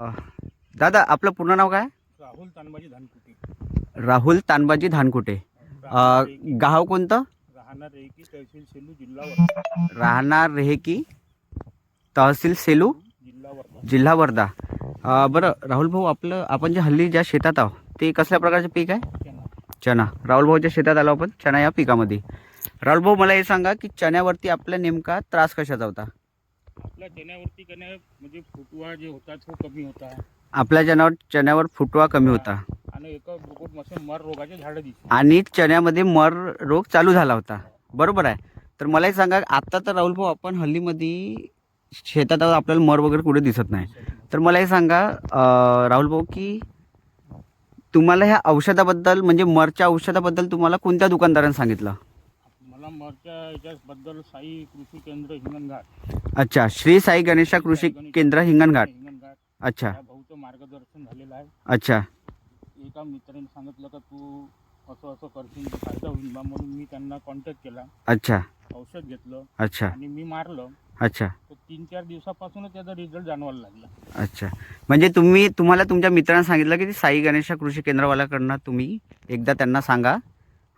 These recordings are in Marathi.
दादा आपलं पूर्ण नाव काय? राहुल तानबाजी धानकुटे. राहुल तानबाजी धानकुटे. गाव कोणतं? राहणार रेकी तहसील सेलू जिल्हा राहणार रेहेकी तहसील सेलू? जिल्हा वर्धा. बरं राहुल भाऊ आपलं आपण जे हल्ली ज्या शेतात आहोत ते कसल्या प्रकारचे पीक आहे? चना राहुल भाऊच्या शेतात आलो आपण चना या पिकामध्ये. राहुल भाऊ मला हे सांगा की चण्यावरती आपला नेमका त्रास कशाचा होता? आपल्या चण्यावरती कने म्हणजे फुटवा जे होता तो कमी होता. आपल्या चण्यावर चण्यावर फुटवा कमी होता. आणि एका मसे मर रोगाचे झाडं दिसली. आणि चण्यामध्ये मर रोग चालू झाला होता. बरोबर आहे. तर मला एक सांगा आता तर राहुल भाऊ आपण हल्लीमध्ये शेतात आहोत, आपल्याला मर वगैरे कुठे दिसत नाही. तर मला हे सांगा अं, राहुल भाऊ की तुम्हाला ह्या औषधाबद्दल म्हणजे मरच्या औषधाबद्दल तुम्हाला कोणत्या दुकानदाराने सांगितलं? मरच्या याच्याबद्दल साई कृषी केंद्र हिंगणघाट. अच्छा श्री साई गणेशा कृषी केंद्र हिंगणघाट. हिंगणघाट. अच्छा. त्या भाऊचं मार्गदर्शन झालेलं आहे. अच्छा. एका मित्राने सांगितलं का तू असं असं करशील तर फायदा होईल बा म्हणून मी त्यांना कॉन्टॅक्ट केला. अच्छा. औषध घेतलं. अच्छा. आणि मी मारलं. अच्छा. तर तीन चार दिवसापासूनच त्याचा रिझल्ट जाणवायला लागला. अच्छा. म्हणजे तुम्ही तुम्हाला तुमच्या मित्रांना सांगितलं की साई गणेशा कृषी केंद्रवाल्याकडनं तुम्ही एकदा त्यांना सांगा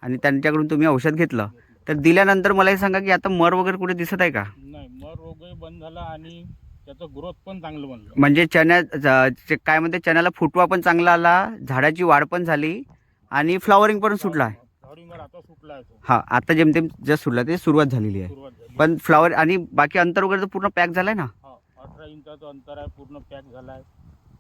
आणि त्यांच्याकडून तुम्ही औषध घेतलं. तर दिल्यानंतर मला हे सांगा की आता मर वगैरे कुठे दिसत आहे का? नाही मग रोगही बंद झाला आणि त्याचं ग्रोथ पण चांगलं बनलं. म्हणजे चण्या ज- चे- काय म्हणते चण्याला फुटवा पण चांगला आला झाडाची वाढ पण झाली आणि फ्लॉवरिंग पण सुटला. आहे आता सुटला आहे तो. हा आता जेमतेम जस्ट सुटला ते सुरुवात झालेली आहे. सुरुवात झाली. पण फ्लॉवर आणि बाकी अंतर वगैरे तर पूर्ण पॅक झालं आहे ना? हा अठरा इंचाचं अंतर आहे पूर्ण पॅक झाला आहे.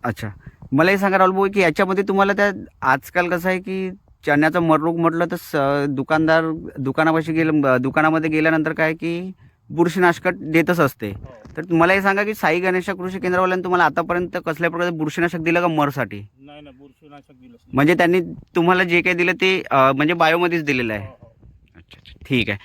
अच्छा. मला हे सांगा राहुल भाऊ की याच्यामध्ये तुम्हाला त्या आजकाल कसं आहे की चण्याचा मररोग म्हटलं तर स दुकानदार दुकानापाशी गेलं दुकानामध्ये गेल्यानंतर काय की बुरशीनाशक देतच असते. हो. तर मला हे सांगा की साई गणेशा कृषी केंद्रवाल्यांनी तुम्हाला आतापर्यंत कसल्या प्रकारचे बुरशीनाशक दिलं का मरसाठी? नाही ना बुरशीनाशक दिलं म्हणजे त्यांनी तुम्हाला जे काही दिलं ते अं, म्हणजे बायोमध्येच दिलेलं आहे. हो, हो. अच्छा अच्छा. ठीक आहे.